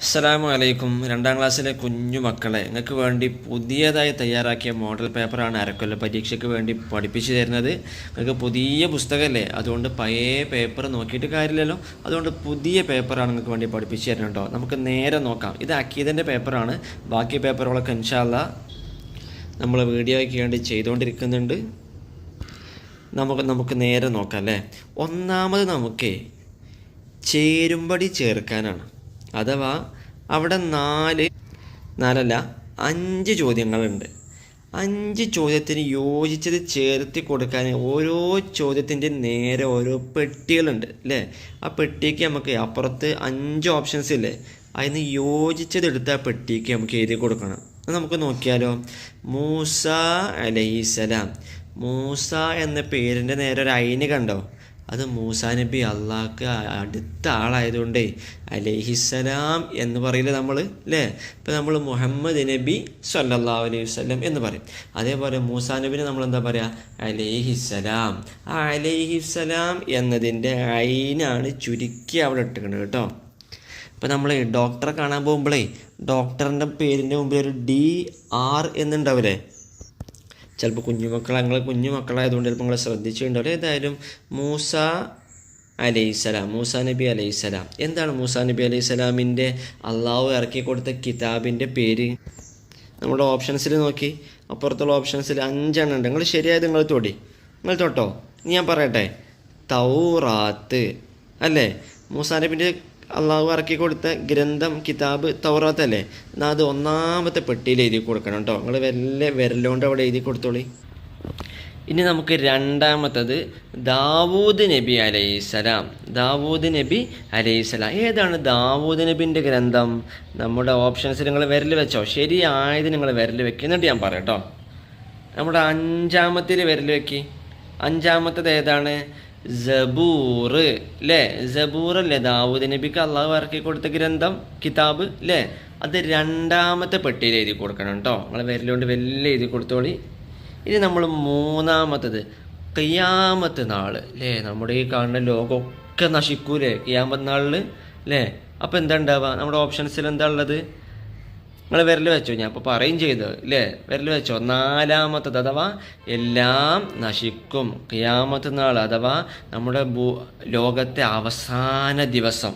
അസ്സലാമു അലൈക്കും രണ്ടാം ക്ലാസ്സിലെ കുഞ്ഞു മക്കളെ നിങ്ങൾക്ക് വേണ്ടി പുതിയതായി തയ്യാറാക്കിയ മോഡൽ പേപ്പറാണ് അരക്കൊല്ല പരീക്ഷയ്ക്ക് വേണ്ടി പഠിപ്പിച്ചു തരുന്നത്. നിങ്ങൾക്ക് പുതിയ പുസ്തകമല്ലേ? അതുകൊണ്ട് പഴയ പേപ്പർ നോക്കിയിട്ട് കാര്യമില്ലല്ലോ. അതുകൊണ്ട് പുതിയ പേപ്പറാണ് നിങ്ങൾക്ക് വേണ്ടി പഠിപ്പിച്ചു തരുന്നത് കേട്ടോ നമുക്ക് നേരെ നോക്കാം. ഇത് അക്കീതന്റെ പേപ്പറാണ്. ബാക്കി പേപ്പറുകളൊക്കെ ഇൻഷാല്ല നമ്മൾ വീഡിയോയ്ക്ക് വേണ്ടി ചെയ്തുകൊണ്ടിരിക്കുന്നുണ്ട്. നമുക്ക് നമുക്ക് നേരെ നോക്കാം അല്ലേ? ഒന്നാമത് നമുക്ക് ചേരുംപടി ചേർക്കാനാണ്. അഥവാ അവിടെ നാല് നാലല്ല അഞ്ച് ചോദ്യങ്ങളുണ്ട്. അഞ്ച് ചോദ്യത്തിന് യോജിച്ചത് ചേർത്തി കൊടുക്കാൻ ഓരോ ചോദ്യത്തിന്റെ നേരെ ഓരോ പെട്ടികളുണ്ട് അല്ലേ? ആ പെട്ടിക്ക് നമുക്ക് അപ്പുറത്ത് അഞ്ച് ഓപ്ഷൻസ് ഇല്ലേ? അതിന് യോജിച്ചതെടുത്ത ആ പെട്ടിക്ക് നമുക്ക് എഴുതി കൊടുക്കണം. അത് നമുക്ക് നോക്കിയാലോ? മൂസ അലൈസലാം മൂസ എന്ന പേരിന്റെ നേരെ ഒരു അയിന് കണ്ടോ? അത് മൂസാ നബി അള്ളാഹ്ക്ക് അടുത്ത ആളായതുകൊണ്ടേ അലൈഹിസ്സലാം എന്ന് പറയില്ല നമ്മൾ അല്ലേ ഇപ്പം നമ്മൾ മുഹമ്മദ് നബി സല്ലാ അലൈഹി വസല്ലം എന്ന് പറയും. അതേപോലെ മൂസാ നബിനെ നമ്മൾ എന്താ പറയുക അലൈഹിസ്സലാം. ആ അലൈഹിസ്സലാം എന്നതിന്റെ അയിനാണ് ചുരുക്കി അവിടെ ഇട്ടിരിക്കുന്നത് കേട്ടോ. ഇപ്പം നമ്മൾ ഡോക്ടറെ കാണാൻ പോകുമ്പോഴേ ഡോക്ടറിന്റെ പേരിന്റെ മുമ്പിൽ ഒരു ഡി ആർ എന്നുണ്ടാവില്ലേ? ചിലപ്പോൾ കുഞ്ഞുമക്കൾ കുഞ്ഞു കുഞ്ഞുമക്കളായതുകൊണ്ട് ചിലപ്പോൾ നിങ്ങൾ ശ്രദ്ധിച്ചിട്ടുണ്ടാവില്ല ഏതായാലും മൂസ അലൈസലാം മൂസ നബി അലൈസലാം എന്താണ് മൂസ നബി അലൈസലാമിന്റെ അള്ളാഹു ഇറക്കി കൊടുത്ത കിതാബിന്റെ പേര്? നമ്മുടെ ഓപ്ഷൻസിൽ നോക്കി. അപ്പുറത്തുള്ള ഓപ്ഷൻസിൽ അഞ്ചെണ്ണം ഉണ്ട്. നിങ്ങൾ ശരിയായത് നിങ്ങൾ തൊടി. നിങ്ങൾ തൊട്ടോ? ഞാൻ പറയട്ടെ. തൗറാത്ത്. അല്ലേ? മൂസാ നബിന്റെ അള്ളാഹു ഇറക്കി കൊടുത്ത ഗ്രന്ഥം കിതാബ് തൗറാത്ത് അല്ലേ? എന്നാൽ അത് ഒന്നാമത്തെ പെട്ടിയിൽ എഴുതി കൊടുക്കണം കേട്ടോ നിങ്ങൾ വല്ല വിരലോണ്ട് അവിടെ എഴുതി കൊടുത്തോളി. ഇനി നമുക്ക് രണ്ടാമത്തത് ദാവൂദ് നബി അലൈസലാം ദാവൂദ് നബി അലൈസലാം ഏതാണ് ദാവൂദ് നബിന്റെ ഗ്രന്ഥം? നമ്മുടെ ഓപ്ഷൻസ് നിങ്ങൾ വിരൽ വെച്ചോ. ശരിയായത് നിങ്ങൾ വിരൽ വെക്കുക എന്നിട്ട് ഞാൻ പറയാം കേട്ടോ നമ്മുടെ അഞ്ചാമത്തിൽ വിരൽ വെക്കി. അഞ്ചാമത്തത് ഏതാണ്? ജബൂർ അല്ലേ സബൂർ അല്ലേ ദാവൂദ് നബിക്ക് അള്ളാഹു ഇറക്കി കൊടുത്ത ഗ്രന്ഥം കിതാബ് അല്ലേ അത് രണ്ടാമത്തെ പെട്ടിയിൽ എഴുതി കൊടുക്കണം കേട്ടോ നമ്മളെ വിരലുകൊണ്ട് വലിയ എഴുതി കൊടുത്തോളി. ഇനി നമ്മൾ മൂന്നാമത്തത് കിയാമത്ത് നാൾ അല്ലേ നമ്മുടെ ഈ കാണുന്ന ലോകമൊക്കെ നശിക്കൂലേ കിയാമത്ത് നാളിൽ അല്ലേ അപ്പോൾ എന്താ ഉണ്ടാവുക? നമ്മുടെ ഓപ്ഷൻസിൽ എന്താ ഉള്ളത്? നിങ്ങൾ വിരൽ വെച്ചോ ഞാൻ ഇപ്പോൾ പറയും ചെയ്തു അല്ലേ വിരൽ വെച്ചോ. നാലാമത്തത് അഥവാ എല്ലാം നശിക്കും. കിയാമത്ത് നാൾ അഥവാ നമ്മുടെ ഭൂ ലോകത്തെ അവസാന ദിവസം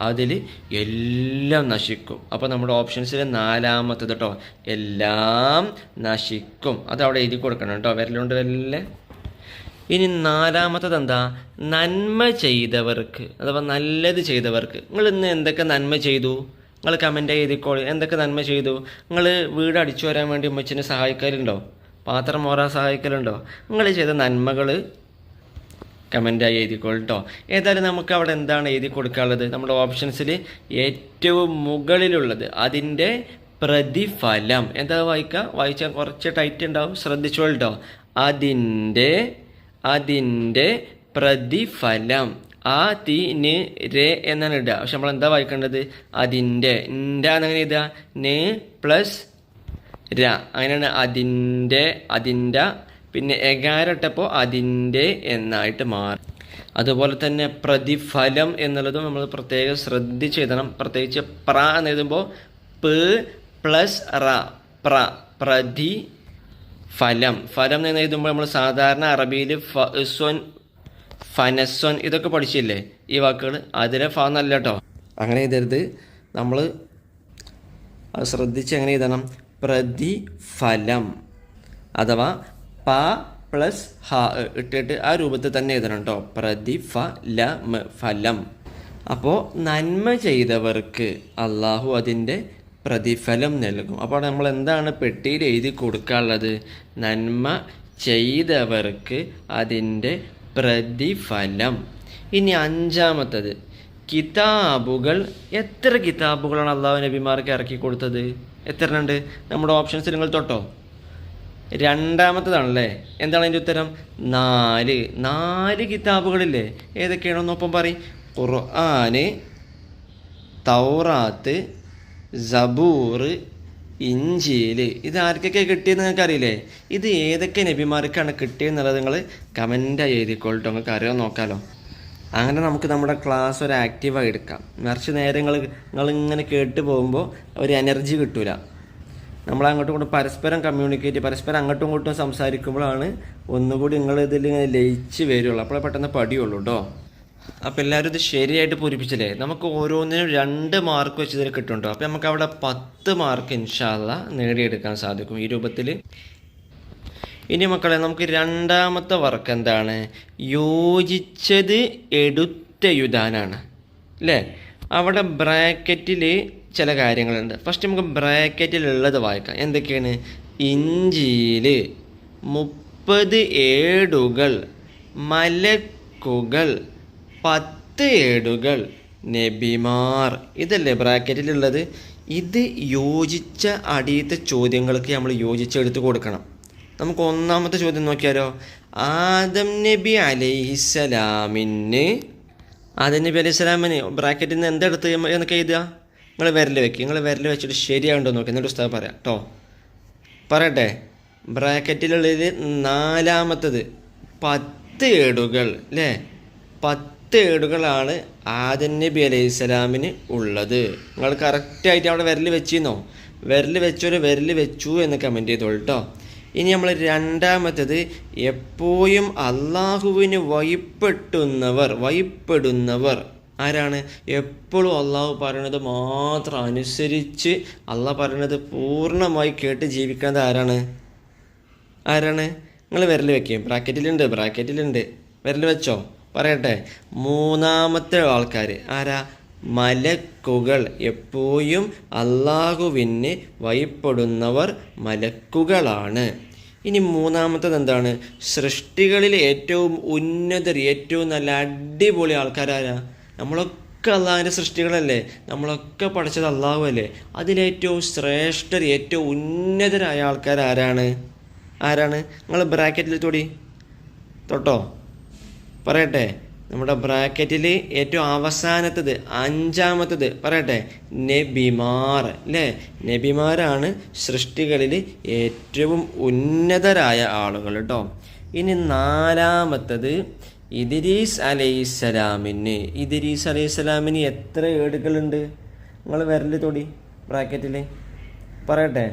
അതിൽ എല്ലാം നശിക്കും. അപ്പോൾ നമ്മുടെ ഓപ്ഷൻസിൽ നാലാമത്തത് കേട്ടോ എല്ലാം നശിക്കും. അത് അവിടെ എഴുതി കൊടുക്കണം കേട്ടോ വിരലുണ്ട് വരലല്ലേ ഇനി നാലാമത്തത് എന്താ? നന്മ ചെയ്തവർക്ക് അഥവാ നല്ലത് ചെയ്തവർക്ക്. നിങ്ങൾ ഇന്ന് എന്തൊക്കെ നന്മ ചെയ്തു? നിങ്ങൾ കമന്റ് എഴുതിക്കോളി. എന്തൊക്കെ നന്മ ചെയ്തു? നിങ്ങൾ വീട് അടിച്ചു വരാൻ വേണ്ടി ഉമ്മച്ചിനെ സഹായിക്കലുണ്ടോ? പാത്രം മോറാൻ സഹായിക്കലുണ്ടോ? നിങ്ങൾ ചെയ്ത നന്മകൾ കമന്റായി എഴുതിക്കോളൂ കേട്ടോ ഏതായാലും നമുക്ക് അവിടെ എന്താണ് എഴുതി കൊടുക്കാനുള്ളത്? നമ്മുടെ ഓപ്ഷൻസിൽ ഏറ്റവും മുകളിലുള്ളത്. അതിന്റെ പ്രതിഫലം. എന്താ വായിക്കുക വായിച്ചാൽ കുറച്ച് ടൈറ്റ് ഉണ്ടാവും. ശ്രദ്ധിച്ചോളട്ടോ അതിന്റെ അതിന്റെ പ്രതിഫലം. ആ തി ന് രെ എന്നാണ് ഇടുക. പക്ഷെ നമ്മൾ എന്താ വായിക്കേണ്ടത്? അതിന്റെ. ഇന്റെ അങ്ങനെ ഇടുക ന് പ്ലസ് ര. അങ്ങനെയാണ് അതിന്റെ അതിന്റെ പിന്നെ എകാരട്ടപ്പോൾ അതിന്റെ എന്നായിട്ട് മാറി. അതുപോലെ തന്നെ പ്രതിഫലം എന്നുള്ളതും നമ്മൾ പ്രത്യേകം ശ്രദ്ധിച്ച് എഴുതണം പ്രത്യേകിച്ച് പ്ര എന്ന് എഴുതുമ്പോൾ പ് പ്ലസ് റ. പ്ര. പ്രതി ഫലം ഫലം എന്ന് എഴുതുമ്പോൾ നമ്മൾ സാധാരണ അറബിയിൽ ഫസ്വൻ ഫനസ്വൻ ഇതൊക്കെ പഠിച്ചില്ലേ? ഈ വാക്കുകൾ അതിലെ ഫ എന്നല്ല കേട്ടോ അങ്ങനെ എഴുതരുത്. നമ്മൾ അത് ശ്രദ്ധിച്ച് എങ്ങനെ എഴുതണം? പ്രതിഫലം അഥവാ പ പ്ലസ് ഹ ഇട്ടിട്ട് ആ രൂപത്തിൽ തന്നെ എഴുതണം കേട്ടോ പ്രതിഫലം. ഫലം അപ്പോൾ നന്മ ചെയ്തവർക്ക് അള്ളാഹു അതിന്റെ പ്രതിഫലം നൽകും. അപ്പോൾ നമ്മൾ എന്താണ് പെട്ടിയിൽ എഴുതി കൊടുക്കാനുള്ളത്? നന്മ ചെയ്തവർക്ക് അതിന്റെ പ്രതിഫലം. ഇനി അഞ്ചാമത്തത്. കിതാബുകൾ എത്ര കിതാബുകളാണ് അള്ളാഹു നബിമാർക്ക് ഇറക്കി കൊടുത്തത്? എത്ര ഉണ്ട് നമ്മുടെ ഓപ്ഷൻസ് നിങ്ങൾ തൊട്ടോ? രണ്ടാമത്തതാണല്ലേ? എന്താണ് അതിന്റെ ഉത്തരം? നാല്. നാല് കിതാബുകളില്ലേ? ഏതൊക്കെയാണെന്നൊപ്പം പറയും. ഖുർആന് തൗറാത്ത് സബൂർ ഇഞ്ചിയിൽ ഇത് ആർക്കൊക്കെ കിട്ടിയെന്ന് നിങ്ങൾക്ക് അറിയില്ലേ ഇത് ഏതൊക്കെ നബിമാർക്കാണ് കിട്ടിയെന്നുള്ളത് നിങ്ങൾ കമന്റായി എഴുതിക്കോളട്ടോ. നിങ്ങൾക്ക് അറിയാൻ നോക്കാമല്ലോ അങ്ങനെ നമുക്ക് നമ്മുടെ ക്ലാസ് ഒരു ആക്റ്റീവായി എടുക്കാം. മറിച്ച് നേരെ നിങ്ങൾ നിങ്ങളിങ്ങനെ കേട്ട് പോകുമ്പോൾ ഒരു എനർജി കിട്ടൂല. നമ്മൾ അങ്ങോട്ടും ഇങ്ങോട്ടും പരസ്പരം കമ്മ്യൂണിക്കേറ്റ് പരസ്പരം അങ്ങോട്ടും ഇങ്ങോട്ടും സംസാരിക്കുമ്പോഴാണ് ഒന്നുകൂടി നിങ്ങൾ ഇതിൽ ഇങ്ങനെ ലയിച്ച് വരുള്ളൂ. അപ്പോഴേ പെട്ടെന്ന് പടിയുള്ളൂ കേട്ടോ അപ്പോൾ എല്ലാവരും ഇത് ശരിയായിട്ട് പൂരിപ്പിച്ചില്ലേ? നമുക്ക് ഓരോന്നിനും രണ്ട് മാർക്ക് വെച്ച് ഇതിൽ കിട്ടുന്നുണ്ടോ. അപ്പോൾ നമുക്ക് അവിടെ പത്ത് മാർക്ക് ഇൻഷാല്ല നേടിയെടുക്കാൻ സാധിക്കും ഈ രൂപത്തിൽ. ഇനി മക്കളെ നമുക്ക് രണ്ടാമത്തെ വർക്ക് എന്താണ്? യോജിച്ചത് യുധാനാണ് അല്ലേ അവിടെ ബ്രാക്കറ്റിൽ ചില കാര്യങ്ങളുണ്ട്. ഫസ്റ്റ് നമുക്ക് ബ്രാക്കറ്റിലുള്ളത് വായിക്കാം. എന്തൊക്കെയാണ്? ഇഞ്ചിയിൽ മുപ്പത് ഏടുകൾ മലക്കുകൾ പത്ത് ഏടുകൾ നബിമാർ. ഇതല്ലേ ബ്രാക്കറ്റിലുള്ളത്? ഇത് യോജിച്ച അടിയത്തെ ചോദ്യങ്ങൾക്ക് നമ്മൾ യോജിച്ചെടുത്ത് കൊടുക്കണം. നമുക്ക് ഒന്നാമത്തെ ചോദ്യം നോക്കിയാലോ? ആദം നബി അലൈഹിസലാമിന് ആദം നബി അലൈഹിസ്സലാമിന് ബ്രാക്കറ്റിൽ നിന്ന് എന്തെടുത്ത് എന്നൊക്കെ എഴുതുക? നിങ്ങൾ വിരൽ വെക്കുക നിങ്ങൾ വിരൽ വെച്ചിട്ട് ശരിയാണ്ടോ നോക്കി. എന്നിട്ട് ഉസ്താദ് പറയാം. കേട്ടോ പറയട്ടെ. ബ്രാക്കറ്റിലുള്ളത് നാലാമത്തത്. പത്ത് ഏടുകൾ അല്ലേ പത്ത് ഏടുകളാണ് ആദൻ നബി അലൈഹി സ്വലാമിന് ഉള്ളത്. നിങ്ങൾ കറക്റ്റായിട്ട് അവിടെ വിരൽ വെച്ചിരുന്നോ? വിരൽ വെച്ചൊരു വിരൽ വെച്ചു എന്ന് കമന്റ് ചെയ്തോളൂ കേട്ടോ ഇനി നമ്മൾ രണ്ടാമത്തത് എപ്പോഴും അള്ളാഹുവിന് വഴിപ്പെട്ടുന്നവർ വഴിപ്പെടുന്നവർ ആരാണ്? എപ്പോഴും അള്ളാഹു പറയണത് മാത്രം അനുസരിച്ച് അള്ളാഹ് പറയണത് പൂർണമായി കേട്ട് ജീവിക്കുന്നത് ആരാണ്? ആരാണ്? നിങ്ങൾ വിരൽ വെക്കും. ബ്രാക്കറ്റിലുണ്ട് ബ്രാക്കറ്റിലുണ്ട് വിരൽ വെച്ചോ? പറയട്ടെ മൂന്നാമത്തെ ആൾക്കാർ ആരാ? മലക്കുകൾ. എപ്പോഴും അള്ളാഹുവിന് വഴിപ്പെടുന്നവർ മലക്കുകളാണ്. ഇനി മൂന്നാമത്തത് എന്താണ്? സൃഷ്ടികളിൽ ഏറ്റവും ഉന്നതർ ഏറ്റവും നല്ല അടിപൊളി ആൾക്കാരാരാ നമ്മളൊക്കെ അള്ളാഹുവിന്റെ സൃഷ്ടികളല്ലേ? നമ്മളൊക്കെ പഠിച്ചത് അള്ളാഹു അല്ലേ അതിലേറ്റവും ശ്രേഷ്ഠർ ഏറ്റവും ഉന്നതരായ ആൾക്കാർ ആരാണ്? ആരാണ്? നിങ്ങൾ ബ്രാക്കറ്റിൽ തൊടി തൊട്ടോ? പറയട്ടെ നമ്മുടെ ബ്രാക്കറ്റിൽ ഏറ്റവും അവസാനത്തത് അഞ്ചാമത്തത് പറയട്ടെ നബിമാർ അല്ലേ? നബിമാരാണ് സൃഷ്ടികളിൽ ഏറ്റവും ഉന്നതരായ ആളുകൾ കേട്ടോ ഇനി നാലാമത്തത് ഇദിരീസ് അലൈസലാമിന് ഇദിരീസ് അലൈഹിസ്സലാമിന് എത്ര ഏടുകളുണ്ട്? നിങ്ങൾ വിരൽ തൊടി ബ്രാക്കറ്റിൽ പറയട്ടെ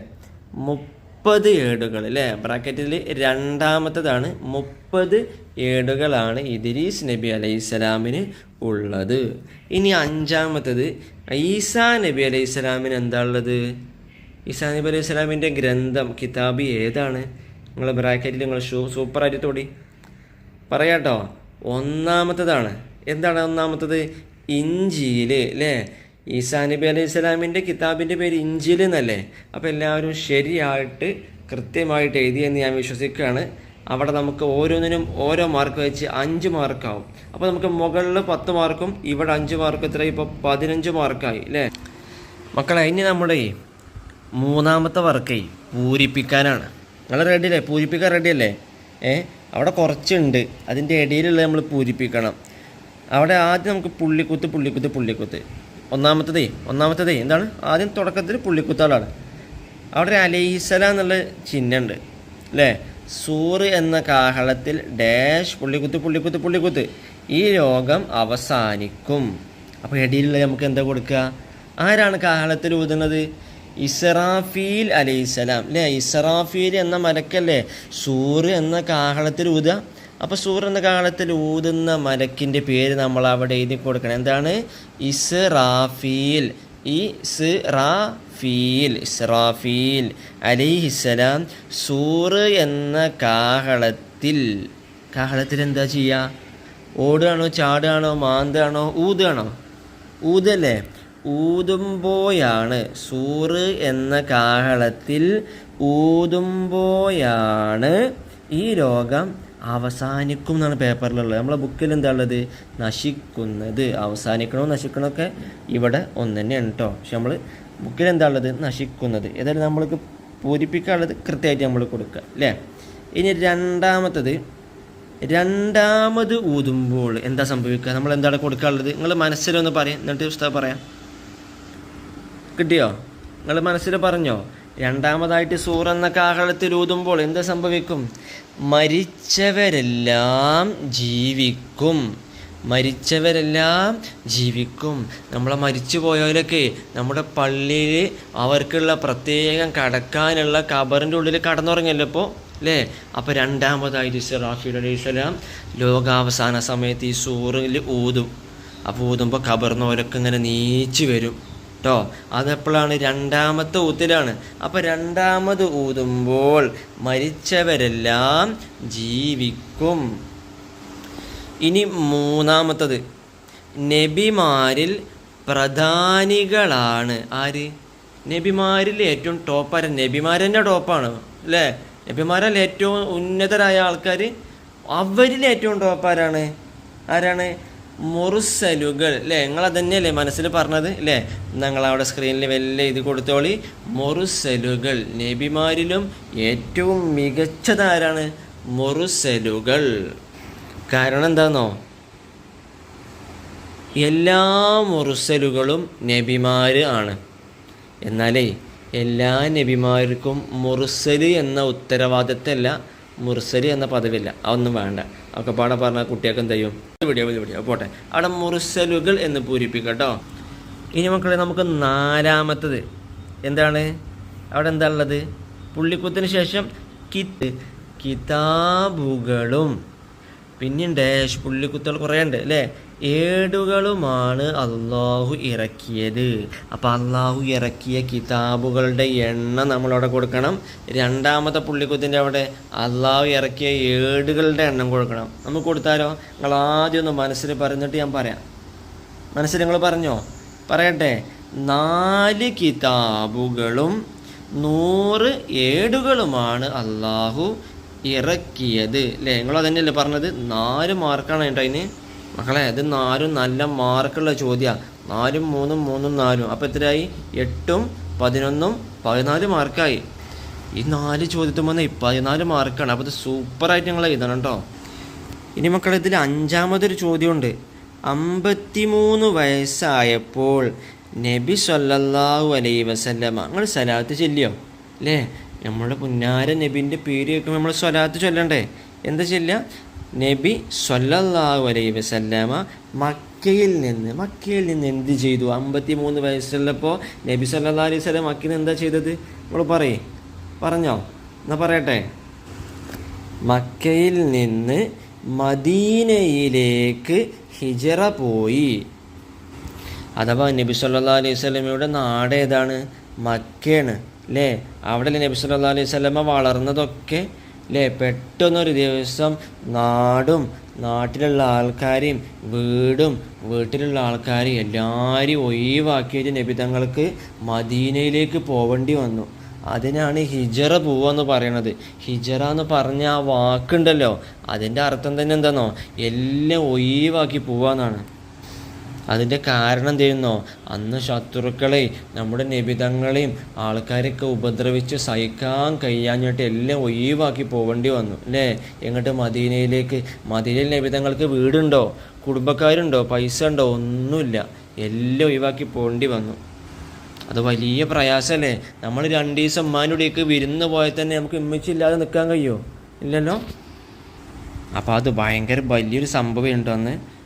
മുപ്പത് ഏടുകൾ അല്ലേ? ബ്രാക്കറ്റിൽ രണ്ടാമത്തതാണ് മുപ്പത് ഏടുകളാണ് ഇദ്രീസ് നബി അലൈഹിസ്സലാമിന് ഉള്ളത്. ഇനി അഞ്ചാമത്തത് ഈസാ നബി അലൈഹിസ്സലാമിന് എന്താ ഉള്ളത്? ഈസാ നബി അലൈഹി സ്വലാമിന്റെ ഗ്രന്ഥം കിതാബി ഏതാണ്? നിങ്ങൾ ബ്രാക്കറ്റിൽ നിങ്ങൾ ഷൂ സൂപ്പറായിട്ട് തോടി. പറയാട്ടോ. ഒന്നാമത്തതാണ്. എന്താണ് ഒന്നാമത്തത്? ഇഞ്ചിയിൽ അല്ലേ ഈസാ നബി അലൈഹി സ്വലാമിന്റെ കിതാബിന്റെ പേര് ഇഞ്ചിൽ എന്നല്ലേ? അപ്പോൾ എല്ലാവരും ശരിയായിട്ട് കൃത്യമായിട്ട് എഴുതിയെന്ന് ഞാൻ വിശ്വസിക്കുകയാണ്. അവിടെ നമുക്ക് ഓരോന്നിനും ഓരോ മാർക്ക് വെച്ച് അഞ്ച് മാർക്കാവും അപ്പോൾ നമുക്ക് മുകളിൽ പത്ത് മാർക്കും ഇവിടെ അഞ്ച് മാർക്ക് ഇത്ര ഇപ്പോൾ പതിനഞ്ച് മാർക്കായി അല്ലേ മക്കളെ ഇനി നമ്മുടെ മൂന്നാമത്തെ വർക്കേ പൂരിപ്പിക്കാനാണ്. നിങ്ങൾ റെഡി അല്ലേ? പൂരിപ്പിക്കാൻ റെഡി അല്ലേ? ഏ? അവിടെ കുറച്ചുണ്ട്. അതിന്റെ ഇടയിലുള്ള നമ്മൾ പൂരിപ്പിക്കണം. അവിടെ ആദ്യം നമുക്ക് പുള്ളിക്കുത്ത് പുള്ളിക്കുത്ത് പുള്ളിക്കുത്ത്. ഒന്നാമത്തതേ ഒന്നാമത്തതേ എന്താണ്? ആദ്യം തുടക്കത്തിൽ പുള്ളിക്കുത്താളാണ്. അവിടെ ഒരു അലൈഹിസല എന്നുള്ള ചിഹ്നമുണ്ട്. അല്ലേ? സൂറ് എന്ന കാഹളത്തിൽ ഡാഷ് പുള്ളിക്കുത്ത് പുള്ളിക്കുത്ത് പുള്ളിക്കുത്ത്. ഈ രോഗം അവസാനിക്കും. അപ്പോൾ എടിയിലുള്ള നമുക്ക് എന്താ കൊടുക്കുക ആരാണ് കാഹളത്തിൽ ഊതുന്നത്? ഇസറാഫീൽ അലൈഹിസ്സലാം. അല്ലേ ഇസറാഫീൽ എന്ന മലക്കല്ലേ സൂറ് എന്ന കാഹളത്തിൽ ഊതുക. അപ്പോൾ സൂർ എന്ന കാഹളത്തിൽ ഊതുന്ന മലക്കിന്റെ പേര് നമ്മൾ അവിടെ എഴുതി കൊടുക്കണം. എന്താണ്? ഇസ്രാഫീൽ ഇസ്രാഫീൽ ഇസ്രാഫീൽ അലൈഹിസ്സലാം സൂറ് എന്ന കാഹളത്തിൽ കാഹളത്തിൽ എന്താ ചെയ്യുക ഓടുകയാണോ ചാടുകയാണോ മാന്താണോ ഊതുകയാണോ? ഊതല്ലേ? ഊതുമ്പോയാണ് സൂറ് എന്ന കാഹളത്തിൽ ഊതുമ്പോയാണ് ഈ രോഗം അവസാനിക്കും എന്നാണ് പേപ്പറിലുള്ളത്. നമ്മളെ ബുക്കിൽ എന്താ ഉള്ളത്? നശിക്കുന്നത്. അവസാനിക്കണോ നശിക്കണമൊക്കെ ഇവിടെ ഒന്ന് തന്നെയാണ് കേട്ടോ പക്ഷെ നമ്മൾ ബുക്കിൽ എന്താ ഉള്ളത് നശിക്കുന്നത്. ഏതായാലും നമ്മൾക്ക് പൂരിപ്പിക്കാനുള്ളത് കൃത്യമായിട്ട് നമ്മൾ കൊടുക്കുക അല്ലേ? ഇനി രണ്ടാമത്തത് രണ്ടാമത് ഊതുമ്പോൾ എന്താ സംഭവിക്കുക? നമ്മൾ എന്താണ് കൊടുക്കാനുള്ളത്? നിങ്ങൾ മനസ്സിലൊന്ന് പറയാം. എന്നിട്ട് പുസ്തകം പറയാം. കിട്ടിയോ? നിങ്ങൾ മനസ്സിൽ പറഞ്ഞോ? രണ്ടാമതായിട്ട് സൂർ എന്ന കാഹളത്തിൽ ഊതുമ്പോൾ എന്ത് സംഭവിക്കും? മരിച്ചവരെല്ലാം ജീവിക്കും. മരിച്ചവരെല്ലാം ജീവിക്കും. നമ്മളെ മരിച്ചു പോയവരൊക്കെ നമ്മുടെ പള്ളിയിൽ അവർക്കുള്ള പ്രത്യേകം കടക്കാനുള്ള കബറിന്റെ ഉള്ളിൽ കടന്നുറങ്ങിയല്ലോ ഇപ്പോൾ അല്ലേ? അപ്പോൾ രണ്ടാമതായിട്ട് ഇസ്രാഫീൽ അലൈഹി സ്വലാം ലോകാവസാന സമയത്ത് ഈ സൂറിൽ ഊതും. അപ്പോൾ ഊതുമ്പോൾ കബറിന്നവരൊക്കെ ഇങ്ങനെ നീച്ചു വരും. കേട്ടോ അതെപ്പോഴാണ്? രണ്ടാമത്തെ ഊത്തിലാണ്. അപ്പോൾ രണ്ടാമത് ഊതുമ്പോൾ മരിച്ചവരെല്ലാം ജീവിക്കും. ഇനി മൂന്നാമത്തത്. നബിമാരിൽ പ്രധാനികളാണ്. ആര്? നബിമാരിൽ ഏറ്റവും ടോപ്പാര നബിമാർ തന്നെ ടോപ്പാണ് അല്ലേ? നബിമാരിൽ ഏറ്റവും ഉന്നതരായ ആൾക്കാർ അവരിൽ ഏറ്റവും ടോപ്പാരാണ് ആരാണ്? മുറുസലുകൾ അല്ലേ? നിങ്ങൾ തന്നെയല്ലേ മനസ്സിൽ പറഞ്ഞത് അല്ലേ? ഞങ്ങളവിടെ സ്ക്രീനിൽ വലിയ ഇത് കൊടുത്തോളി. മുറുസലുകൾ നബിമാരിലും ഏറ്റവും മികച്ചതാരാണ് മുറുസലുകൾ കാരണം എന്താണെന്നോ എല്ലാ മുറുസലുകളും നബിമാർ ആണ്. എന്നാലേ എല്ലാ നബിമാർക്കും മുറുസൽ എന്ന ഉത്തരവാദിത്തമല്ല മുറുസൽ എന്ന പദവില്ല. അതൊന്നും വേണ്ട. ഒക്കെ പാടെ പറഞ്ഞാൽ കുട്ടികൾക്ക് എന്ത് ചെയ്യും? വിടിയോ വിടിയോ പോട്ടെ. അവിടെ മുറുസലുകൾ എന്ന് പൂരിപ്പിക്കട്ടോ ഇനി മക്കളെ നമുക്ക് നാലാമത്തത്. എന്താണ്? അവിടെ എന്താ ഉള്ളത്? പുള്ളിക്കുത്തിന് ശേഷം കിത്ത് കിതാബുകളും. പിന്നെയും ഡാഷ് പുള്ളിക്കുത്തുകൾ കുറേ ഉണ്ട് അല്ലേ? ഏടുകളുമാണ് അള്ളാഹു ഇറക്കിയത്. അപ്പോൾ അള്ളാഹു ഇറക്കിയ കിതാബുകളുടെ എണ്ണം നമ്മളവിടെ കൊടുക്കണം. രണ്ടാമത്തെ പുള്ളിക്കുത്തിന്റെ അവിടെ അള്ളാഹു ഇറക്കിയ ഏടുകളുടെ എണ്ണം കൊടുക്കണം. നമുക്ക് കൊടുത്താലോ? നിങ്ങൾ ആദ്യം ഒന്ന് മനസ്സിൽ പറഞ്ഞിട്ട് ഞാൻ പറയാം. മനസ്സിൽ നിങ്ങൾ പറഞ്ഞോ? പറയട്ടെ. നാല് കിതാബുകളും നൂറ് ഏടുകളുമാണ് അള്ളാഹു ഇറക്കിയത്. അല്ലേ നിങ്ങൾ തന്നെയല്ലേ പറഞ്ഞത്? നാല് മാർക്കാണ് കേട്ടോ അതിന്. മക്കളെ അത് നാലും നല്ല മാർക്കുള്ള ചോദ്യമാണ് നാലും മൂന്നും മൂന്നും നാലും. അപ്പോൾ എത്രയായി? എട്ടും പതിനൊന്നും പതിനാല് മാർക്കായി. ഈ നാല് ചോദ്യത്തിൽ വന്ന് പതിനാല് മാർക്കാണ്. അപ്പോൾ ഇത് സൂപ്പറായിട്ട് നിങ്ങൾ എഴുതണം കേട്ടോ. ഇനി മക്കളെ ഇതിൽ അഞ്ചാമതൊരു ചോദ്യമുണ്ട്. അമ്പത്തിമൂന്ന് വയസ്സായപ്പോൾ നബി സല്ലല്ലാഹു അലൈഹി വസല്ലമ നിങ്ങൾ സലാത്ത് ചെല്ലിയോ? അല്ലേ നമ്മുടെ പുന്നാര നബിന്റെ പേര് കേൾക്കുമ്പോൾ നമ്മൾ സ്വലാത്ത് ചൊല്ലണ്ടേ? എന്താ ചെല്ല നബി സല്ലല്ലാഹു അലൈഹി വസല്ലമ മക്കയിൽ നിന്ന് മക്കയിൽ നിന്ന് എന്ത് ചെയ്തു? അമ്പത്തി മൂന്ന് വയസ്സുള്ളപ്പോൾ നബി സല്ലാ അലൈഹി സ്വലം മക്കയിൽ നിന്ന് എന്താ ചെയ്തത്? നമ്മൾ പറയേ. പറഞ്ഞോ. എന്നാ പറയട്ടെ. മക്കയിൽ നിന്ന് മദീനയിലേക്ക് ഹിജറ പോയി. അഥവാ നബി സല്ലാ അലൈഹി സ്വലമയുടെ നാട് ഏതാണ്? മക്കയാണ് അല്ലേ അവിടെ നബി സല്ലാ അലൈഹി സ്വലമ വളർന്നതൊക്കെ അല്ലേ പെട്ടെന്നൊരു ദിവസം നാടും നാട്ടിലുള്ള ആൾക്കാരെയും വീടും വീട്ടിലുള്ള ആൾക്കാരെയും എല്ലാവരെയും ഒഴിവാക്കിയിട്ട് നബി തങ്ങൾക്ക് മദീനയിലേക്ക് പോവേണ്ടി വന്നു. അതിനാണ് ഹിജറ പോവാന്ന് പറയണത്. ഹിജറ എന്ന് പറഞ്ഞ ആ വാക്കുണ്ടല്ലോ. അതിന്റെ അർത്ഥം തന്നെ എന്താണോ എല്ലാം ഒഴിവാക്കി പോവാന്നാണ്. അതിന്റെ കാരണം തരുന്നോ അന്ന് ശത്രുക്കളെ നമ്മുടെ നിബിതങ്ങളെയും ആൾക്കാരൊക്കെ ഉപദ്രവിച്ച് സഹിക്കാൻ കഴിയാഞ്ഞിട്ട് എല്ലാം ഒഴിവാക്കി പോവേണ്ടി വന്നു അല്ലേ? എങ്ങോട്ട് മദീനയിലേക്ക് മദീനയിൽ നിബിതങ്ങൾക്ക് വീടുണ്ടോ? കുടുംബക്കാരുണ്ടോ? പൈസ ഉണ്ടോ? ഒന്നുമില്ല. എല്ലാം ഒഴിവാക്കി പോകേണ്ടി വന്നു. അത് വലിയ പ്രയാസമല്ലേ? നമ്മൾ രണ്ട് ദിവസം ഉമ്മാനുടെയൊക്കെ വിരുന്ന് പോയാൽ തന്നെ നമുക്ക് ഇമ്മിച്ചില്ലാതെ നിൽക്കാൻ കഴിയുമോ ഇല്ലല്ലോ? അപ്പോൾ അത് ഭയങ്കര വലിയൊരു സംഭവം ഉണ്ടോ അന്ന്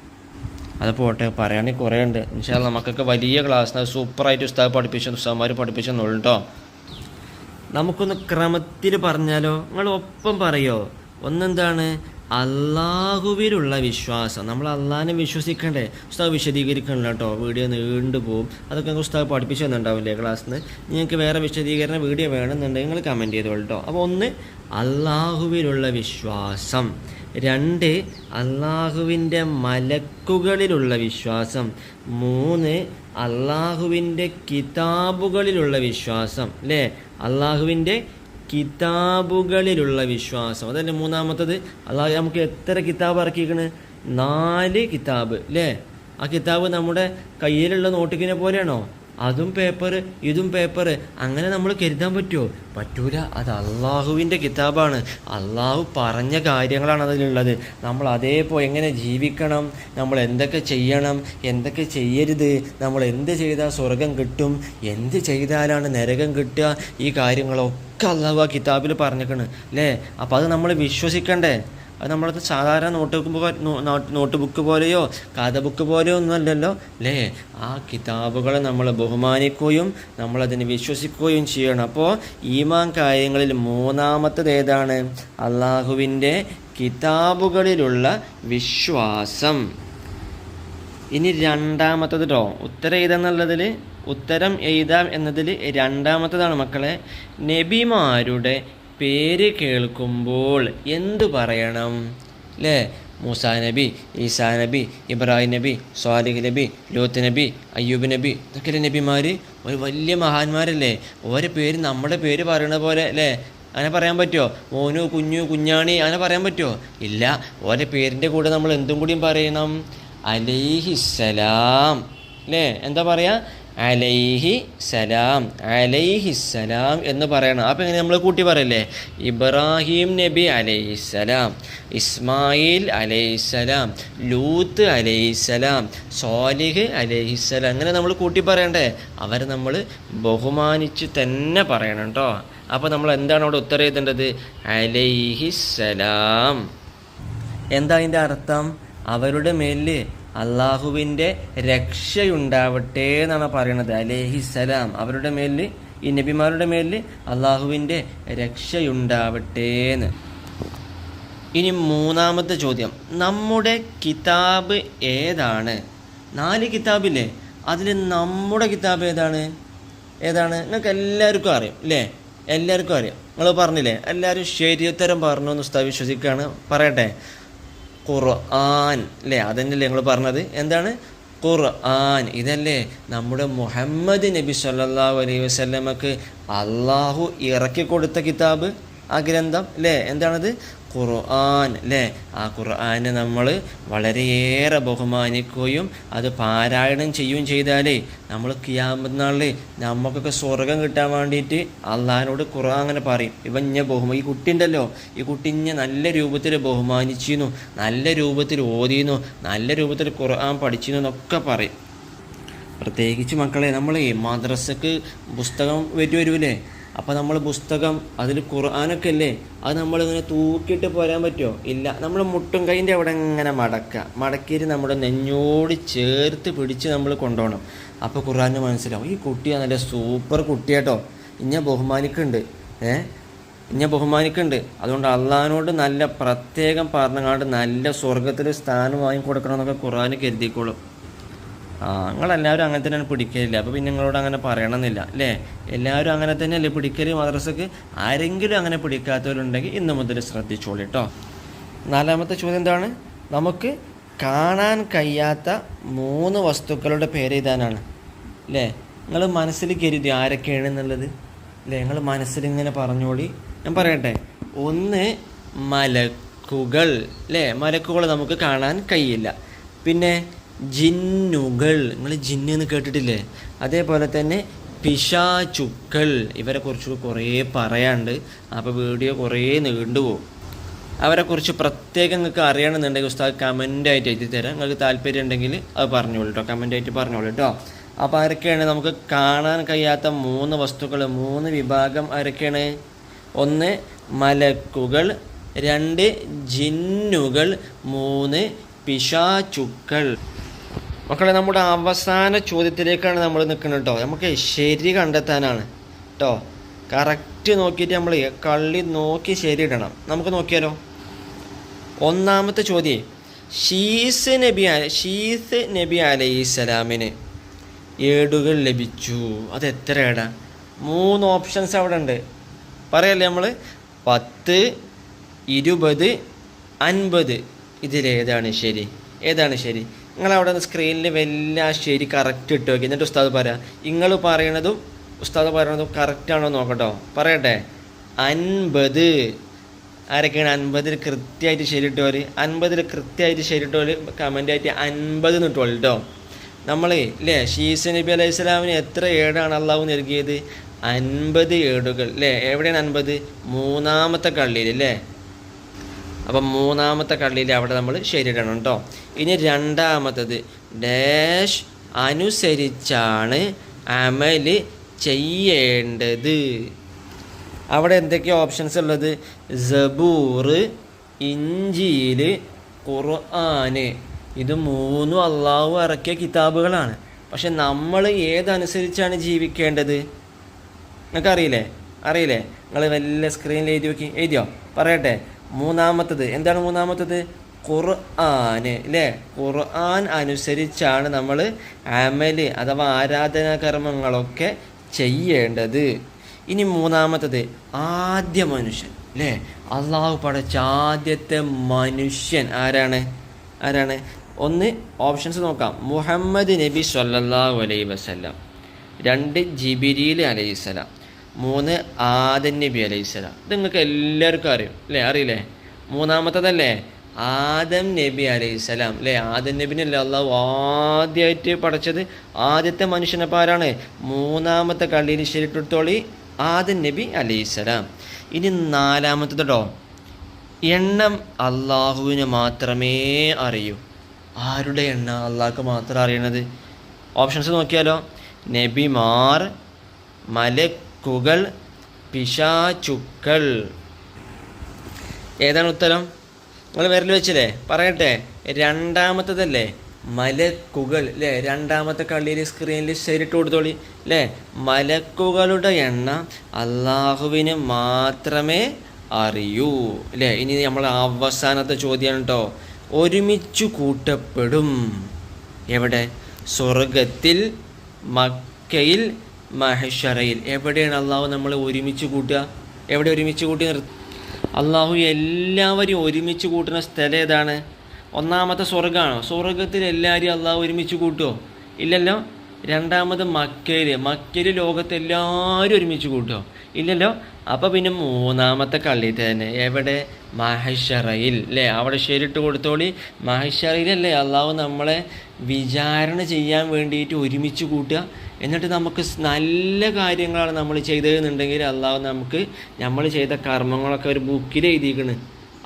അത് പോട്ടെ പറയുകയാണെങ്കിൽ കുറേ ഉണ്ട്. എന്നുവെച്ചാൽ നമുക്കൊക്കെ വലിയ ക്ലാസ് സൂപ്പറായിട്ട് ഉസ്താദ് പഠിപ്പിച്ച ഉസ്താദ്മാർ പഠിപ്പിച്ചെന്നുള്ളൂ കേട്ടോ നമുക്കൊന്ന് ക്രമത്തിൽ പറഞ്ഞാലോ? നിങ്ങൾ ഒപ്പം പറയോ? ഒന്നെന്താണ്? അള്ളാഹുവിലുള്ള വിശ്വാസം. നമ്മൾ അള്ളാഹിനെ വിശ്വസിക്കണ്ടേ? ഉസ്താദ് വിശദീകരിക്കണില്ല കേട്ടോ വീഡിയോ നീണ്ടു പോവും. അതൊക്കെ നിങ്ങൾക്ക് ഉസ്താദ് പഠിപ്പിച്ചു തന്നിട്ടുണ്ടാവില്ലേ ക്ലാസ്സിൽ നിന്ന് നിങ്ങൾക്ക് വേറെ വിശദീകരണ വീഡിയോ വേണമെന്നുണ്ടെങ്കിൽ നിങ്ങൾ കമന്റ് ചെയ്തോളൂ കേട്ടോ അപ്പോൾ ഒന്ന് അള്ളാഹുവിലുള്ള വിശ്വാസം. രണ്ട് അള്ളാഹുവിന്റെ മലക്കുകളിലുള്ള വിശ്വാസം. മൂന്ന് അള്ളാഹുവിന്റെ കിതാബുകളിലുള്ള വിശ്വാസം. അല്ലേ? അള്ളാഹുവിന്റെ കിതാബുകളിലുള്ള വിശ്വാസം. അതല്ലേ മൂന്നാമത്തത്? അള്ളാഹു നമുക്ക് എത്ര കിതാബ് ഇറക്കിയിരിക്കണ്? നാല് കിതാബ്. അല്ലേ? ആ കിതാബ് നമ്മുടെ കയ്യിലുള്ള നോട്ടിക്കിനെ പോലെയാണോ? അതും പേപ്പർ ഇതും പേപ്പർ അങ്ങനെ നമ്മൾ കരുതാൻ പറ്റുമോ പറ്റൂല. അത് അള്ളാഹുവിന്റെ കിതാബാണ്. അള്ളാഹു പറഞ്ഞ കാര്യങ്ങളാണ് അതിലുള്ളത്. നമ്മൾ അതേപോലെ എങ്ങനെ ജീവിക്കണം? നമ്മൾ എന്തൊക്കെ ചെയ്യണം? എന്തൊക്കെ ചെയ്യരുത്? നമ്മൾ എന്ത് ചെയ്താൽ സ്വർഗം കിട്ടും? എന്ത് ചെയ്താലാണ് നരകം കിട്ടുക? ഈ കാര്യങ്ങളൊക്കെ അള്ളാഹു ആ കിതാബിൽ പറഞ്ഞേക്കണ് അല്ലേ? അപ്പോൾ അത് നമ്മൾ വിശ്വസിക്കണ്ടേ? അത് നമ്മളത് സാധാരണ നോട്ട് ബുക്ക് നോട്ട് ബുക്ക് പോലെയോ കഥ ബുക്ക് പോലെയോ ഒന്നും അല്ലല്ലോ. അല്ലേ ആ കിതാബുകളെ നമ്മൾ ബഹുമാനിക്കുകയും നമ്മളതിനെ വിശ്വസിക്കുകയും ചെയ്യണം. അപ്പോൾ ഈമാൻ കാര്യങ്ങളിൽ മൂന്നാമത്തത് ഏതാണ്? അള്ളാഹുവിന്റെ കിതാബുകളിലുള്ള വിശ്വാസം. ഇനി രണ്ടാമത്തത് കേട്ടോ ഉത്തരം എഴുതാന്നുള്ളതിൽ ഉത്തരം എഴുതാം എന്നതിൽ രണ്ടാമത്തതാണ് മക്കളെ. നബിമാരുടെ പേര് കേൾക്കുമ്പോൾ എന്തു പറയണം? അല്ലേ മൂസാ നബി ഈസാ നബി ഇബ്രാഹിം നബി സ്വാലിഹ് നബി ലോത്ത് നബി അയ്യൂബ് നബി ഇതൊക്കെ നബിമാർ ഒരു വലിയ മഹാന്മാരല്ലേ? ഓരോ പേര് നമ്മുടെ പേര് പറയണ പോലെ അല്ലേ അങ്ങനെ പറയാൻ പറ്റുമോ മോനു കുഞ്ഞു കുഞ്ഞാണി അങ്ങനെ പറയാൻ പറ്റുമോ ഇല്ല. ഓരോ പേരിന്റെ കൂടെ നമ്മൾ എന്തും കൂടിയും പറയണം. അലൈഹിസ്സലാം. അല്ലേ എന്താ പറയാ? അലൈഹി സലാം അലൈഹി സലാം എന്ന് പറയണം. അപ്പം എങ്ങനെ നമ്മൾ കൂട്ടി പറയല്ലേ? ഇബ്രാഹിം നബി അലൈഹിസ്സലാം ഇസ്മായിൽ അലൈഹിസ്സലാം ലൂത്ത് അലൈഹിസ്സലാം സോലിഹ് അലൈഹിസ്സലാം അങ്ങനെ നമ്മൾ കൂട്ടി പറയണ്ടേ? അവരെ നമ്മൾ ബഹുമാനിച്ച് തന്നെ പറയണം കേട്ടോ അപ്പോൾ നമ്മൾ എന്താണ് അവിടെ ഉത്തരം എഴുതേണ്ടത്? സലാം. എന്താ അതിന്റെ അർത്ഥം? അവരുടെ മേലിൽ അള്ളാഹുവിന്റെ രക്ഷയുണ്ടാവട്ടെ എന്നാണ് പറയണത് അലേഹിസലാം അവരുടെ മേലിൽ ഈ നബിമാരുടെ മേലിൽ അള്ളാഹുവിന്റെ രക്ഷയുണ്ടാവട്ടെ എന്ന്. ഇനി മൂന്നാമത്തെ ചോദ്യം. നമ്മുടെ കിതാബ് ഏതാണ്? നാല് കിതാബില്ലേ? അതിൽ നമ്മുടെ കിതാബ് ഏതാണ്? ഏതാണ്? നിങ്ങൾക്ക് എല്ലാവർക്കും അറിയാം അല്ലേ എല്ലാവർക്കും അറിയാം. നിങ്ങൾ പറഞ്ഞില്ലേ? എല്ലാവരും ശരിയുത്തരം പറഞ്ഞു എന്ന് വിശ്വസിക്കുകയാണ്. പറയട്ടെ. ഖുർആൻ അല്ലേ അതന്നെയല്ലേ ഞങ്ങൾ പറഞ്ഞത്? എന്താണ്? ഖുർആൻ. ഇതല്ലേ നമ്മുടെ മുഹമ്മദ് നബി സല്ലല്ലാഹു അലൈഹി വസല്ലമക്ക് അള്ളാഹു ഇറക്കി കൊടുത്ത കിതാബ് ആ ഗ്രന്ഥം അല്ലേ എന്താണത്? ഖുർആൻ അല്ലേ? ആ ഖുർആനെ നമ്മൾ വളരെയേറെ ബഹുമാനിക്കുകയും അത് പാരായണം ചെയ്യുകയും ചെയ്താലേ നമ്മൾ കിയാമ്പനാളിൽ നമുക്കൊക്കെ സ്വർഗം കിട്ടാൻ വേണ്ടിയിട്ട് അള്ളഹാനോട് ഖുർആൻ അങ്ങനെ പറയും. ഇവൻ ഞാൻ ബഹുമാ ഈ കുട്ടി ഉണ്ടല്ലോ. ഈ കുട്ടി ഇന്നെ നല്ല രൂപത്തിൽ ബഹുമാനിച്ചിരുന്നു. നല്ല രൂപത്തിൽ ഓതിയിരുന്നു നല്ല രൂപത്തിൽ ഖുർആൻ പഠിച്ചിരുന്നു എന്നൊക്കെ പറയും. പ്രത്യേകിച്ച് മക്കളെ നമ്മൾ മദ്രസക്ക് പുസ്തകം വരുവരുമല്ലേ അപ്പോൾ നമ്മൾ പുസ്തകം അതിൽ ഖുർആാനൊക്കെ അല്ലേ അത് നമ്മളിങ്ങനെ തൂക്കിയിട്ട് പോരാൻ പറ്റുമോ ഇല്ല. നമ്മൾ മുട്ടും കൈന്റെ അവിടെ ഇങ്ങനെ മടക്കുക. മടക്കിയിട്ട് നമ്മുടെ നെഞ്ഞോട് ചേർത്ത് പിടിച്ച് നമ്മൾ കൊണ്ടുപോകണം അപ്പോൾ ഖുർആാന് മനസ്സിലാവും. ഈ കുട്ടിയാണ് നല്ല സൂപ്പർ കുട്ടിയാട്ടോ. ഇഞ്ഞ ബഹുമാനിക്കുന്നുണ്ട്. ഏ? ഇഞ്ഞ ബഹുമാനിക്കുന്നുണ്ട്. അതുകൊണ്ട് അള്ളഹാനോട് നല്ല പ്രത്യേകം പറഞ്ഞങ്ങാണ്ട് നല്ല സ്വർഗത്തിൽ സ്ഥാനം വാങ്ങി കൊടുക്കണം എന്നൊക്കെ ഖുർആാന് കരുതിക്കോളും. ആ നിങ്ങളെല്ലാവരും അങ്ങനെ തന്നെയാണ് പിടിക്കലില്ല? അപ്പോൾ പിന്നെ നിങ്ങളോട് അങ്ങനെ പറയണമെന്നില്ല അല്ലേ? എല്ലാവരും അങ്ങനെ തന്നെയല്ലേ പിടിക്കൽ മദ്രസക്ക്? ആരെങ്കിലും അങ്ങനെ പിടിക്കാത്തവരുണ്ടെങ്കിൽ ഇന്ന് മുതൽ ശ്രദ്ധിച്ചോളൂ കേട്ടോ നാലാമത്തെ ചോദ്യം എന്താണ്? നമുക്ക് കാണാൻ കഴിയാത്ത മൂന്ന് വസ്തുക്കളുടെ പേര് എഴുതാനാണ്. അല്ലേ നിങ്ങൾ മനസ്സിൽ കരുതി ആരൊക്കെയാണ് എന്നുള്ളത്? അല്ലേ നിങ്ങൾ മനസ്സിൽ ഇങ്ങനെ പറഞ്ഞോളി. ഞാൻ പറയട്ടെ. ഒന്ന് മലക്കുകൾ. അല്ലേ മലക്കുകൾ നമുക്ക് കാണാൻ കഴിയില്ല. പിന്നെ ജിന്നുകൾ. നിങ്ങൾ ജിന്ന് എന്ന് കേട്ടിട്ടില്ലേ? അതേപോലെ തന്നെ പിശാചുക്കൾ. ഇവരെ കുറിച്ച് കുറേ പറയാണ്ട് അപ്പോൾ വീഡിയോ കുറേ നീണ്ടുപോകും അവരെക്കുറിച്ച് പ്രത്യേകം നിങ്ങൾക്ക് അറിയണമെന്നുണ്ടെങ്കിൽ ഉസ്താദ് കമന്റ് ആയിട്ട് എഴുതി തരാം. നിങ്ങൾക്ക് താല്പര്യം ഉണ്ടെങ്കിൽ അത് പറഞ്ഞോളൂ കേട്ടോ കമന്റ് ആയിട്ട് പറഞ്ഞോളൂ കേട്ടോ അപ്പോൾ ആരൊക്കെയാണ്? നമുക്ക് കാണാൻ കഴിയാത്ത മൂന്ന് വസ്തുക്കൾ മൂന്ന് വിഭാഗം ആരൊക്കെയാണ്? ഒന്ന് മലക്കുകൾ. രണ്ട് ജിന്നുകൾ. മൂന്ന് പിശാചുക്കൾ. മക്കളെ നമ്മുടെ അവസാന ചോദ്യത്തിലേക്കാണ് നമ്മൾ നിൽക്കുന്നത് കേട്ടോ നമുക്ക് ശരി കണ്ടെത്താനാണ് കേട്ടോ കറക്റ്റ് നോക്കിയിട്ട് നമ്മൾ കള്ളി നോക്കി ശരി ഇടണം. നമുക്ക് നോക്കിയാലോ? ഒന്നാമത്തെ ചോദ്യം. ഷീസ് നബി ഷീസ് നബി അലൈഹിസ്സലാമിന് ഏടുകൾ ലഭിച്ചു. അത് എത്ര ഏടാ? മൂന്ന് ഓപ്ഷൻസ് അവിടെ ഉണ്ട്. പറയല്ലേ നമ്മൾ പത്ത് ഇരുപത് അൻപത്. ഇതിലേതാണ് ശരി. ഏതാണ് ശരി? നിങ്ങൾ അവിടെ സ്ക്രീനിൽ വലിയ ശരി കറക്റ്റ് ഇട്ട് നോക്കി. എന്നിട്ട് ഉസ്താദ് പറയാം നിങ്ങൾ പറയണതും ഉസ്താദ് പറയണതും കറക്റ്റാണോ നോക്കട്ടോ. പറയട്ടെ. അൻപത്. ആരൊക്കെയാണ് അൻപതിൽ കൃത്യമായിട്ട് ശരിയിട്ടവർ അൻപതിൽ കൃത്യമായിട്ട് ശരിയിട്ടവർ കമന്റായിട്ട് അൻപത് നിട്ടോളൂ കേട്ടോ നമ്മളെ അല്ലേ ഷീസ് നബി അലൈഹി സ്വലാമിന് എത്ര ഏടാണ് അള്ളാഹു നൽകിയത്? അൻപത് ഏടുകൾ. അല്ലേ എവിടെയാണ് അൻപത്? മൂന്നാമത്തെ കള്ളിയിൽ അല്ലേ അപ്പം മൂന്നാമത്തെ കള്ളിയിൽ അവിടെ നമ്മൾ ശരിയിടണം കേട്ടോ. ഇനി രണ്ടാമത്തത്. ഡാഷ് അനുസരിച്ചാണ് അമൽ ചെയ്യേണ്ടത്. അവിടെ എന്തൊക്കെയാണ് ഓപ്ഷൻസ് ഉള്ളത്? സബൂർ ഇഞ്ചിയിൽ ഖുർആന് ഇത് മൂന്നും അള്ളാഹു ഇറക്കിയ കിതാബുകളാണ്. പക്ഷെ നമ്മൾ ഏതനുസരിച്ചാണ് ജീവിക്കേണ്ടത്? നിങ്ങൾക്ക് അറിയില്ലേ? അറിയില്ലേ നിങ്ങൾ വല്ല സ്ക്രീനിൽ എഴുതി വെക്കി എഴുതിയോ? പറയട്ടെ. മൂന്നാമത്തത്. എന്താണ് മൂന്നാമത്തത്? ഖുർആന് അല്ലേ ഖുർആൻ അനുസരിച്ചാണ് നമ്മൾ അമൽ അഥവാ ആരാധനാ കർമ്മങ്ങളൊക്കെ ചെയ്യേണ്ടത്. ഇനി മൂന്നാമത്തത് ആദ്യ മനുഷ്യൻ അല്ലേ അള്ളാഹു പടച്ച ആദ്യത്തെ മനുഷ്യൻ ആരാണ്? ആരാണ്? ഒന്ന് ഓപ്ഷൻസ് നോക്കാം. മുഹമ്മദ് നബി സല്ലാഹു അലൈ വസല്ലം. രണ്ട് ജിബിരിൽ അലൈഹിസ്സലാം മൂന്ന് ആദൻ നബി അലൈഹിസ്സലാം ഇത് നിങ്ങൾക്ക് എല്ലാവർക്കും അറിയും അല്ലേ? അറിയില്ലേ? മൂന്നാമത്തതല്ലേ? ആദം നബി അലൈഹിസ്സലാം അല്ലേ? ആദം നബിനല്ലേ അള്ളാഹു ആദ്യമായിട്ട് പഠിച്ചത് ആദ്യത്തെ മനുഷ്യനപ്പോൾ ആരാണ്? മൂന്നാമത്തെ കള്ളിയിൽ ശരിട്ടെടുത്തോളി ആദം നബി അലൈഹിസ്സലാം ഇനി നാലാമത്തതോ എണ്ണം അള്ളാഹുവിന് മാത്രമേ അറിയൂ. ആരുടെ എണ്ണ അള്ളാഹ്ക്ക് മാത്രം അറിയണത്? ഓപ്ഷൻസ് നോക്കിയാലോ? നബിമാർ മലക്കുകൾ പിശാചുക്കൾ. ഏതാണ് ഉത്തരം? നിങ്ങൾ വിരൽ വെച്ചില്ലേ? പറയട്ടെ. രണ്ടാമത്തതല്ലേ? മലക്കുകൾ അല്ലേ രണ്ടാമത്തെ കള്ളിയിൽ സ്ക്രീനിൽ ശരിട്ട് കൊടുത്തോളി അല്ലേ മലക്കുകളുടെ എണ്ണ അള്ളാഹുവിന് മാത്രമേ അറിയൂ അല്ലേ ഇനി നമ്മൾ അവസാനത്തെ ചോദ്യമാണ് കേട്ടോ ഒരുമിച്ചു കൂട്ടപ്പെടും. എവിടെ? സ്വർഗത്തിൽ മക്കയിൽ മഹഷറയിൽ എവിടെയാണ് അള്ളാഹു നമ്മളെ ഒരുമിച്ച് കൂട്ടുക? എവിടെ ഒരുമിച്ച് കൂട്ടി നിർ അള്ളാഹു എല്ലാവരെയും ഒരുമിച്ച് കൂട്ടുന്ന സ്ഥലം ഏതാണ്? ഒന്നാമത്തെ സ്വർഗമാണോ സ്വർഗത്തിൽ എല്ലാവരെയും അള്ളാഹു ഒരുമിച്ച് കൂട്ടുമോ ഇല്ലല്ലോ. രണ്ടാമത് മക്കയിൽ. മക്കയിൽ ലോകത്തെ എല്ലാവരും ഒരുമിച്ച് കൂട്ടുമോ ഇല്ലല്ലോ. അപ്പോൾ പിന്നെ മൂന്നാമത്തെ കള്ളി തന്നെ. എവിടെ? മഹഷറയിൽ അല്ലേ അവിടെ ശരിട്ട് കൊടുത്തോളി. മഹഷറയിലല്ലേ അള്ളാഹു നമ്മളെ വിചാരണ ചെയ്യാൻ വേണ്ടിയിട്ട് ഒരുമിച്ച് കൂട്ടുക. എന്നിട്ട് നമുക്ക് നല്ല കാര്യങ്ങളാണ് നമ്മൾ ചെയ്തതെന്നുണ്ടെങ്കിൽ അള്ളാഹു നമുക്ക് നമ്മൾ ചെയ്ത കർമ്മങ്ങളൊക്കെ ഒരു ബുക്കിൽ എഴുതിയിരിക്കണ്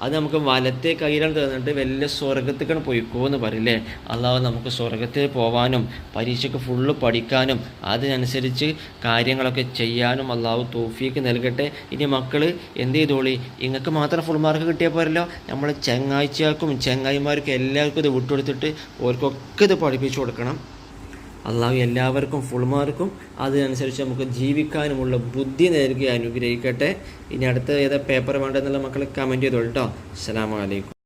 അത് നമുക്ക് വലത്തെ കയ്യിലാണ് തന്നിട്ട് വലിയ സ്വർഗത്തേക്കാണ് പോയിക്കോ എന്ന് പറയില്ലേ അള്ളാഹു നമുക്ക് സ്വർഗത്തിൽ പോവാനും പരീക്ഷയ്ക്ക് ഫുള്ള് പഠിക്കാനും അതിനനുസരിച്ച് കാര്യങ്ങളൊക്കെ ചെയ്യാനും അള്ളാഹു തോഫിക്ക് നൽകട്ടെ. ഇനി മക്കൾ എന്ത് ചെയ്തോളി? ഇങ്ങൾക്ക് മാത്രം ഫുൾ മാർക്ക് കിട്ടിയാൽ പോരല്ലോ. നമ്മൾ ചങ്ങാഴ്ചയാക്കും ചങ്ങായിമാർക്കും എല്ലാവർക്കും ഇത് വിട്ടുകൊടുത്തിട്ട് ഓർക്കൊക്കെ ഇത് പഠിപ്പിച്ചു കൊടുക്കണം. അള്ളാഹു എല്ലാവർക്കും ഫുൾ മാർക്കും അതിനനുസരിച്ച് നമുക്ക് ജീവിക്കാനുമുള്ള ബുദ്ധി നൽകി അനുഗ്രഹിക്കട്ടെ. ഇനി അടുത്ത ഏതാ പേപ്പർ വേണ്ടതെന്നുള്ള മക്കൾ കമന്റ് ചെയ്തോളൂ കേട്ടോ അസ്സലാമു അലൈക്കും.